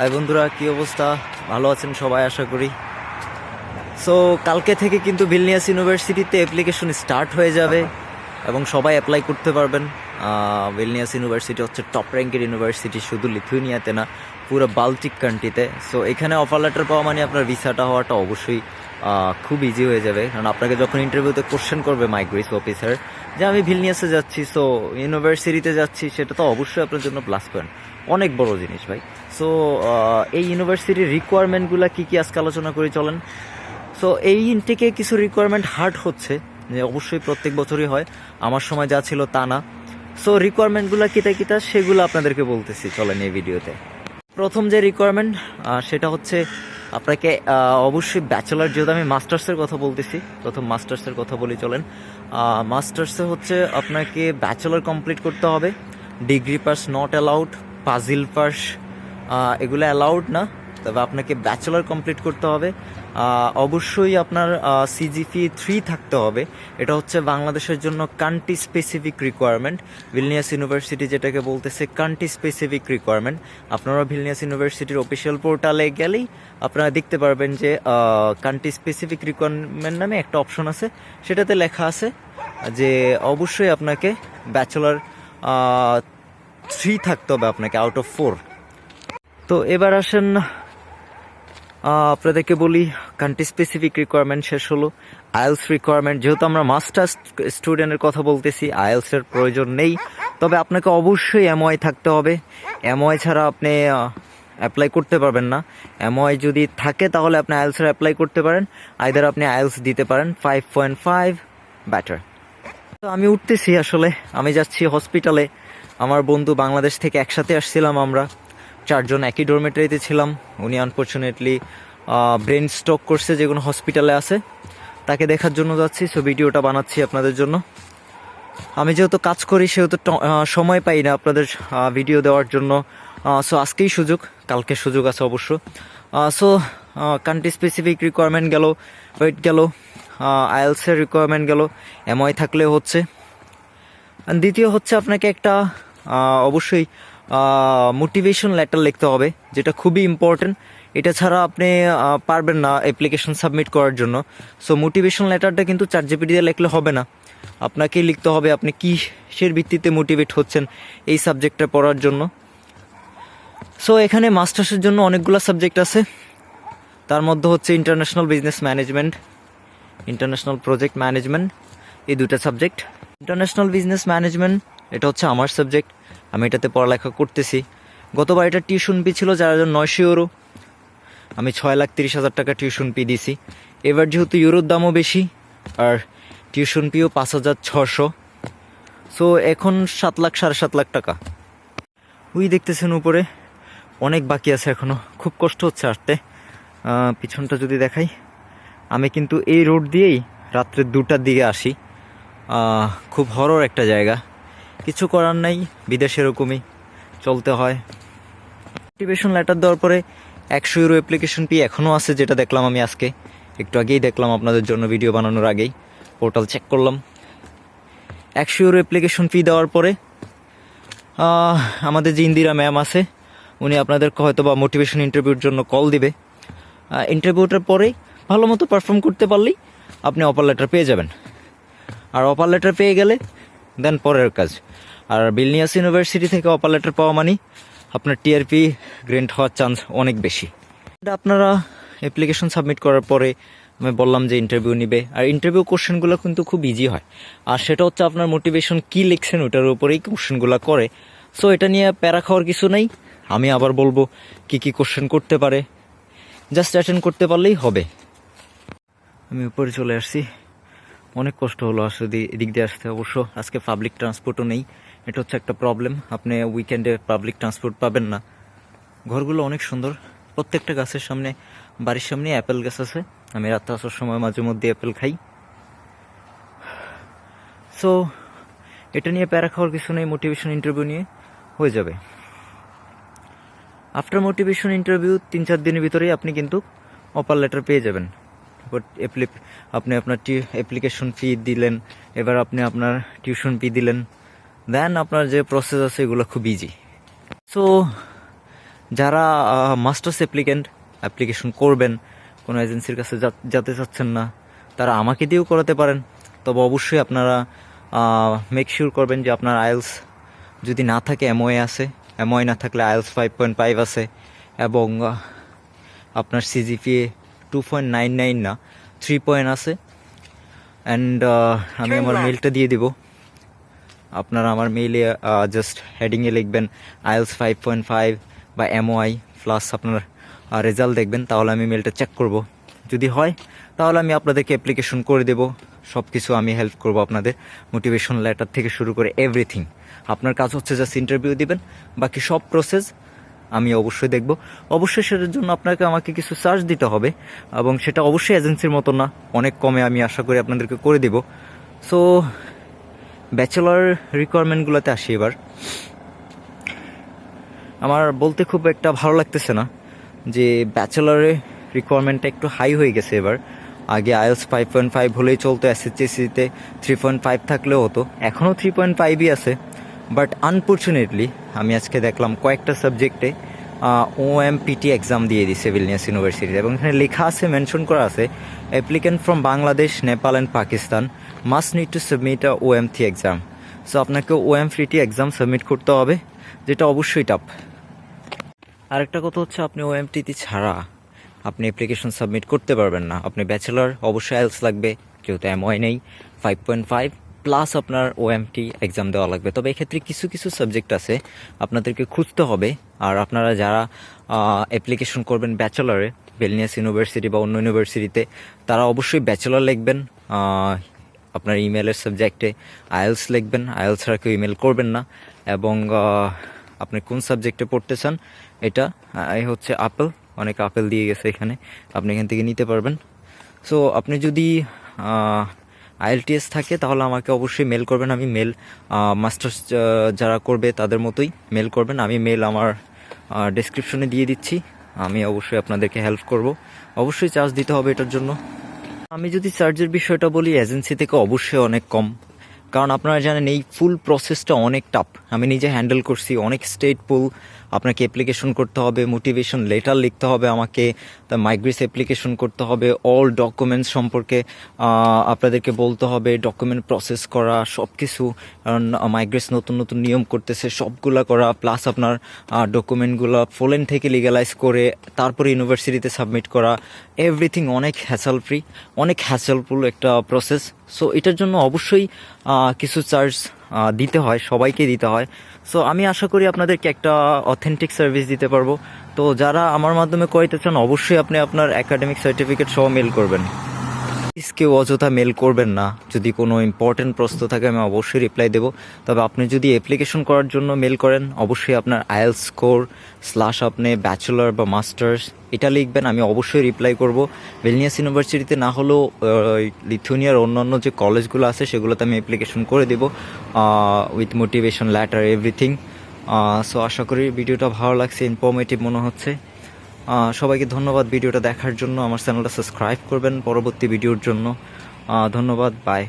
High বন্ধুরা, কি অবস্থা? ভালো আছেন সবাই, আশা করি। সো কালকে থেকে কিন্তু ভিলনিয়াস ইউনিভার্সিটিতে অ্যাপ্লিকেশন স্টার্ট হয়ে যাবে এবং সবাই অ্যাপ্লাই করতে পারবেন। ভিলনিয়াস ইউনিভার্সিটি হচ্ছে টপ র্যাঙ্কের ইউনিভার্সিটি, শুধু লিথুনিয়াতে না, পুরো বাল্টিক কান্ট্রিতে সো এখানে অফার লেটার পাওয়া মানে আপনার ভিসাটা হওয়াটা অবশ্যই খুব ইজি হয়ে যাবে। কারণ আপনাকে যখন ইন্টারভিউতে কোশ্চেন করবে মাইগ্রেস অফিসার যে আমি ভিলনিয়াসে যাচ্ছি সো ইউনিভার্সিটিতে যাচ্ছি, সেটা তো অবশ্যই আপনার জন্য প্লাস পয়েন্ট অনেক বড় জিনিস ভাই। সো এই ইউনিভার্সিটির রিকোয়ারমেন্টগুলো কী কী আজকে আলোচনা করে চলেন। সো এই ইনটেকে কিছু রিকোয়ারমেন্ট হার্ড হচ্ছে, যে অবশ্যই প্রত্যেক বছরই হয়। আমার সময় যা ছিল তা না। সো রিকোয়ারমেন্টগুলো কিতা কিতা সেগুলো আপনাদেরকে বলতেছি চলেন এই ভিডিওতে। প্রথম যে রিকোয়ারমেন্ট সেটা হচ্ছে আপনাকে অবশ্যই ব্যাচেলার যেহেতু আমি মাস্টার্সের কথা বলতেছি, প্রথম মাস্টার্সের কথা বলি চলেন। মাস্টার্সে হচ্ছে আপনাকে ব্যাচেলার কমপ্লিট করতে হবে ডিগ্রি পাস নট অ্যালাউড পাজিল পাস এগুলো অ্যালাউড না, তবে আপনাকে ব্যাচেলার কমপ্লিট করতে হবে। অবশ্যই আপনার সিজিপি থ্রি থাকতে হবে। এটা হচ্ছে বাংলাদেশের জন্য country specific requirement Vilnius university যেটাকে বলতেছে কান্ট্রি স্পেসিফিক রিকোয়ারমেন্ট আপনারা ভিলনিয়াস ইউনিভার্সিটির অফিসিয়াল পোর্টালে গেলেই আপনারা দেখতে পারবেন যে কান্ট্রি স্পেসিফিক রিকোয়ারমেন্ট নামে একটা অপশন আছে। সেটাতে লেখা আছে যে, অবশ্যই আপনাকে ব্যাচেলার থ্রি থাকতে হবে আপনাকে আউট অফ ফোর তো এবার আসেন আপনাদেরকে বলি কান্ট্রি স্পেসিফিক রিকোয়ারমেন্ট শেষ হলো। আইএলস রিকোয়ারমেন্ট যেহেতু আমরা মাস্টার্স স্টুডেন্টের কথা বলতেছি আইএলসের প্রয়োজন নেই। তবে আপনাকে অবশ্যই এমওয়াই থাকতে হবে। এমওয়াই ছাড়া আপনি অ্যাপ্লাই করতে পারবেন না। এমওয়াই যদি থাকে, তাহলে আপনি আইএলসের অ্যাপ্লাই করতে পারেন। আইদার আপনি আইএলস দিতে পারেন ফাইভ পয়েন্ট ফাইভ ব্যাটার তো আমি উঠতেছি আসলে। আমি যাচ্ছি হসপিটালে আমার বন্ধু বাংলাদেশ থেকে একসাথে আসছিলাম আমরা। চারজন একই ডরমেটারিতে ছিলাম। উনি আনফর্চুনেটলি ব্রেন স্ট্রোক করছে যে কোনো হসপিটালে আছে। তাকে দেখার জন্য যাচ্ছি সো ভিডিওটা বানাচ্ছি আপনাদের জন্য। আমি যেহেতু কাজ করি, সেহেতু সময় পাই না আপনাদের ভিডিও দেওয়ার জন্য। সো আজকেই সুযোগ, কালকে সুযোগ আছে অবশ্য। সো কান্ট্রি স্পেসিফিক রিকোয়ারমেন্ট গেল ওয়েট গেল আইএলসের রিকোয়ারমেন্ট গেল এমআই থাকলেও হচ্ছে। দ্বিতীয় হচ্ছে আপনাকে একটা অবশ্যই মোটিভেশন লেটার লিখতে হবে, যেটা খুবই ইম্পর্টেন্ট এটা ছাড়া আপনি পারবেন না অ্যাপ্লিকেশন সাবমিট করার জন্য। সো মোটিভেশন লেটারটা কিন্তু চার জিপি দিয়ে লিখলে হবে না। আপনাকেই লিখতে হবে আপনি কিসের ভিত্তিতে মোটিভেট হচ্ছেন এই সাবজেক্টটা পড়ার জন্য। সো এখানে মাস্টার্সের জন্য অনেকগুলো সাবজেক্ট আছে। তার মধ্যে হচ্ছে international business management international project management এই দুটো সাবজেক্ট ইন্টারন্যাশনাল বিজনেস ম্যানেজমেন্ট এটা হচ্ছে আমার সাবজেক্ট আমি এটাতে পড়ালেখা করতেছি। গতবার এটা টিউশন পি ছিল যার জন্য নয়শো ইউরো। আমি ছয় লাখ তিরিশ হাজার টাকা টিউশন পি দিছি। এবার যেহেতু ইউরোর দামও বেশি, আর টিউশন পিও পাঁচ হাজার ছশো সো এখন সাত লাখ, সাড়ে সাত লাখ টাকা। ওই দেখতেছেন উপরে, অনেক বাকি আছে এখনও খুব কষ্ট হচ্ছে আসতে পিছনটা যদি দেখাই, আমি কিন্তু এই রোড দিয়েই রাত্রে দুটার দিকে আসি। খুব হরর একটা জায়গা। কিছু করার নাই, বিদেশ এরকমই চলতে হয়। মোটিভেশন লেটার দেওয়ার পরে একশো ইউরো অ্যাপ্লিকেশন পি এখনও আছে যেটা দেখলাম আমি আজকে। একটু আগেই দেখলাম আপনাদের জন্য ভিডিও বানানোর আগেই। পোর্টাল চেক করলাম। একশো ইউরো অ্যাপ্লিকেশন ফি দেওয়ার পরে আমাদের যে ইন্দিরা ম্যাম আছে, উনি আপনাদেরকে হয়তো বা মোটিভেশন ইন্টারভিউর জন্য কল দিবে। ইন্টারভিউটার পরেই ভালো মতো পারফর্ম করতে পারলেই আপনি অপার লেটার পেয়ে যাবেন। আর অপার লেটার পেয়ে গেলে দেন পরের কাজ। আর বিলনিয়াস ইউনিভার্সিটি থেকে অপার লেটার পাওয়া মানে আপনার টিআরপি গ্রেন্ট হওয়ার চান্স অনেক বেশি। আপনারা অ্যাপ্লিকেশন সাবমিট করার পরে আমি বললাম যে ইন্টারভিউ নিবে। আর ইন্টারভিউ কোশ্চেনগুলো কিন্তু খুব ইজি হয়। আর সেটা হচ্ছে আপনার মোটিভেশন কী লিখছেন ওটার উপরেই কোশ্চেনগুলো করে। সো এটা নিয়ে প্যারা খাওয়ার কিছু নেই। আমি আবার বলব কি কি কোশ্চেন করতে পারে। জাস্ট অ্যাটেন্ড করতে পারলেই হবে। আমি উপরে চলে আসছি। অনেক কষ্ট হলো আসলে এদিক দিয়ে আসতে। অবশ্য আজকে পাবলিক ট্রান্সপোর্টও নেই। এটা হচ্ছে একটা প্রবলেম আপনি উইকেন্ডে পাবলিক ট্রান্সপোর্ট পাবেন না। ঘরগুলো অনেক সুন্দর। প্রত্যেকটা গাছের সামনে, বাড়ির সামনে অ্যাপেল গাছ আছে। আমি রাত্রে আসার সময় মাঝে মধ্যে অ্যাপেল খাই। সো এটা নিয়ে প্যারা খাওয়ার কিছু নেই মোটিভেশন ইন্টারভিউ নিয়ে হয়ে যাবে। আফটার মোটিভেশন ইন্টারভিউ তিন চার দিনের ভিতরেই আপনি কিন্তু অপার লেটার পেয়ে যাবেন। Appli- আপনি আপনার অ্যাপ্লিকেশন ফি দিলেন, এবার আপনি আপনার টিউশন ফি দিলেন। দেন আপনার যে প্রসেস আছে এগুলো খুব ইজি সো যারা মাস্টার্স অ্যাপ্লিকেন্ট অ্যাপ্লিকেশন করবেন কোনো এজেন্সির কাছে যেতে চাচ্ছেন না তারা আমাকে দিয়েও করাতে পারেন। তবে অবশ্যই আপনারা মেক শিওর করবেন যে আপনার আইএলস যদি না থাকে এমওয়ে আছে। এমওয়ে না থাকলে আইএলস ফাইভ পয়েন্ট ফাইভ আছে। এবং আপনার CGPA two point nine nine না থ্রি পয়েন্ট আছে। অ্যান্ড আমি আমার মেলটা দিয়ে দিব। আপনারা আমার মেইলে জাস্ট হেডিংয়ে লিখবেন আইএলস ফাইভ পয়েন্ট ফাইভ বা এমওআই প্লাস আপনার রেজাল্ট দেখবেন, তাহলে আমি মেলটা চেক করব। যদি হয়, তাহলে আমি আপনাদেরকে অ্যাপ্লিকেশন করে দেব। সব কিছু আমি হেল্প করব আপনাদের মোটিভেশন লেটার থেকে শুরু করে এভরিথিং আপনার কাজ হচ্ছে জাস্ট ইন্টারভিউ দিবেন, বাকি সব প্রসেস আমি অবশ্যই দেখব। অবশ্যই সেটার জন্য আপনাকে আমাকে কিছু চার্জ দিতে হবে, এবং সেটা অবশ্যই এজেন্সির মতো না, অনেক কমে আমি আশা করি আপনাদেরকে করে দেব। সো ব্যাচেলর রিকোয়ারমেন্টগুলোতে আসি এবার। আমার বলতে খুব একটা ভালো লাগতেছে না যে ব্যাচেলরে রিকোয়ারমেন্টটা একটু হাই হয়ে গেছে এবার। আগে আইএলস ফাইভ পয়েন্ট ফাইভ হলেই চলতো এসএসসিতে থ্রি পয়েন্ট ফাইভ থাকলেও হতো, এখনও থ্রি পয়েন্ট ফাইভই আছে। বাট আনফর্চুনেটলি আমি আজকে দেখলাম কয়েকটা সাবজেক্টে ও এম পিটি এক্সাম দিয়ে দিছে ভিলনিয়াস ইউনিভার্সিটিতে এবং এখানে লেখা আছে মেনশন করা আছে applicant from Bangladesh Nepal and Pakistan must need to submit a O M T exam so আপনাকে ও এম ফ্রিটি এক্সাম সাবমিট করতে হবে, যেটা অবশ্যই টাফ আরেকটা কথা হচ্ছে, আপনি ওএমটিতে ছাড়া আপনি অ্যাপ্লিকেশন সাবমিট করতে পারবেন না। আপনি ব্যাচেলার অবশ্যই আইএলস লাগবে যেহেতু এমওয়াই নেই। ফাইভ পয়েন্ট ফাইভ প্লাস আপনার ওএমটি এক্সাম দেওয়া লাগবে। তবে এক্ষেত্রে কিছু কিছু সাবজেক্ট আছে, আপনাদেরকে খুঁজতে হবে আর আপনারা যারা অ্যাপ্লিকেশন করবেন ব্যাচেলারে বেলনিয়াস ইউনিভার্সিটি বা অন্য ইউনিভার্সিটিতে তারা অবশ্যই ব্যাচেলার লিখবেন আপনার ইমেলের সাবজেক্টে আয়েলস লিখবেন আইএলস ছাড়া কেউ ইমেল করবেন না, এবং আপনি কোন সাবজেক্টে পড়তে চান, এটা এই হচ্ছে আপেল, অনেক আপেল দিয়ে গেছে এখানে, আপনি এখান থেকে নিতে পারবেন। সো আপনি যদি আইএলটিএস থাকে, তাহলে আমাকে অবশ্যই মেল করবেন। আমি মেল মাস্টার্স যারা করবে তাদের মতোই মেল করবেন। আমি মেল আমার ডেসক্রিপশনে দিয়ে দিচ্ছি। আমি অবশ্যই আপনাদেরকে হেল্প করব। অবশ্যই চার্জ দিতে হবে এটার জন্য। আমি যদি চার্জের বিষয়টা বলি এজেন্সি থেকে অবশ্যই অনেক কম। কারণ আপনারা জানেন, এই ফুল প্রসেসটা অনেক টাফ আমি নিজে হ্যান্ডেল করছি, অনেক স্টেট পুল আপনাকে অ্যাপ্লিকেশন করতে হবে মোটিভেশন লেটার লিখতে হবে আমাকে, তা মাইগ্রেস অ্যাপ্লিকেশন করতে হবে অল ডকুমেন্টস সম্পর্কে আপনাদেরকে বলতে হবে ডকুমেন্ট প্রসেস করা সব কিছু কারণ মাইগ্রেস নতুন নতুন নিয়ম করতেছে, সবগুলা করা প্লাস আপনার ডকুমেন্টগুলো ফোলেন থেকে লিগালাইজ করে, তারপরে ইউনিভার্সিটিতে সাবমিট করা এভরিথিং অনেক হ্যাসেল ফ্রি অনেক হ্যাসেলফুল একটা প্রসেস সো এটার জন্য অবশ্যই কিছু চার্জ দিতে হয়, সবাইকে দিতে হয়। সো আমি আশা করি আপনাদেরকে একটা অথেন্টিক সার্ভিস দিতে পারব। তো যারা আমার মাধ্যমে করিতে চান, অবশ্যই আপনি আপনার একাডেমিক সার্টিফিকেট সহ মেল করবেন। কেউ অযথা মেল করবেন না। যদি কোনো ইম্পর্টেন্ট প্রশ্ন থাকে, আমি অবশ্যই রিপ্লাই দেবো। তবে আপনি যদি অ্যাপ্লিকেশন করার জন্য মেল করেন, অবশ্যই আপনার আইএল স্কোর স্লাশ আপনি ব্যাচেলার বা মাস্টার্স এটা লিখবেন, আমি অবশ্যই রিপ্লাই করব। ভেলনিয়াস ইউনিভার্সিটিতে না হলেও লিথুনিয়ার অন্যান্য যে কলেজগুলো আছে, সেগুলোতে আমি অ্যাপ্লিকেশন করে দেবো with motivation letter everything so আশা করি ভিডিওটা ভালো লাগছে ইনফর্মেটিভ মনে হচ্ছে। সবাইকে ধন্যবাদ ভিডিওটা দেখার জন্য। আমার চ্যানেলটা সাবস্ক্রাইব করবেন পরবর্তী ভিডিওর জন্য। ধন্যবাদ বাই